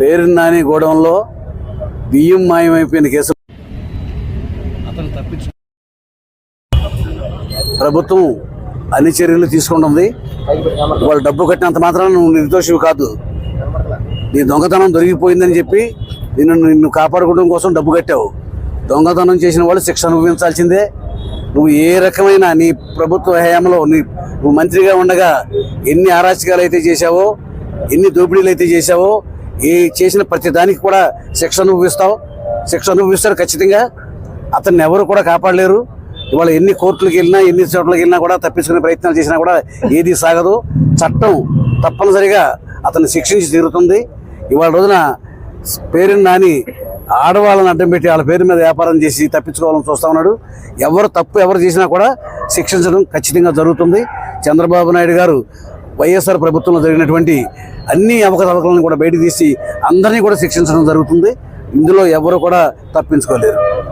పేరు నాని గోడౌన్లో బియ్యం మాయమైపోయిన కేసు. ప్రభుత్వం అన్ని చర్యలు తీసుకుంటుంది. వాళ్ళు డబ్బు కట్టినంత మాత్రాన నువ్వు నిర్దోషివి కాదు. నీ దొంగతనం దొరికిపోయిందని చెప్పి నిన్ను నిన్ను కాపాడుకోవడం కోసం డబ్బు కట్టావు. దొంగతనం చేసిన వాళ్ళు శిక్ష అనుభవించాల్సిందే. నువ్వు ఏ రకమైన నీ ప్రభుత్వ హయాంలో నీ నువ్వు మంత్రిగా ఉండగా ఎన్ని అరాచకాలు అయితే చేశావో ఎన్ని దోపిడీలు అయితే చేశావో ఏ చేసిన ప్రతి దానికి కూడా శిక్ష అనుభవిస్తావు. శిక్ష అనుభవిస్తారు ఖచ్చితంగా. అతన్ని ఎవరు కూడా కాపాడలేరు. ఇవాళ ఎన్ని కోర్టులకు వెళ్ళినా ఎన్ని చోట్లకి వెళ్ళినా కూడా తప్పించుకునే ప్రయత్నాలు చేసినా కూడా ఏది సాగదు. చట్టం తప్పనిసరిగా అతన్ని శిక్షించి తీరుతుంది. ఇవాళ రోజున పేరుని నాని ఆడవాళ్ళని అడ్డం పెట్టి వాళ్ళ పేరు మీద వ్యాపారం చేసి తప్పించుకోవాలని చూస్తా ఉన్నాడు. ఎవరు తప్పు ఎవరు చేసినా కూడా శిక్షించడం ఖచ్చితంగా జరుగుతుంది. చంద్రబాబు నాయుడు గారు వైఎస్ఆర్ ప్రభుత్వంలో జరిగినటువంటి అన్ని అవకతవకలను కూడా బయట తీసి అందరినీ కూడా శిక్షించడం జరుగుతుంది. ఇందులో ఎవరు కూడా తప్పించుకోలేరు.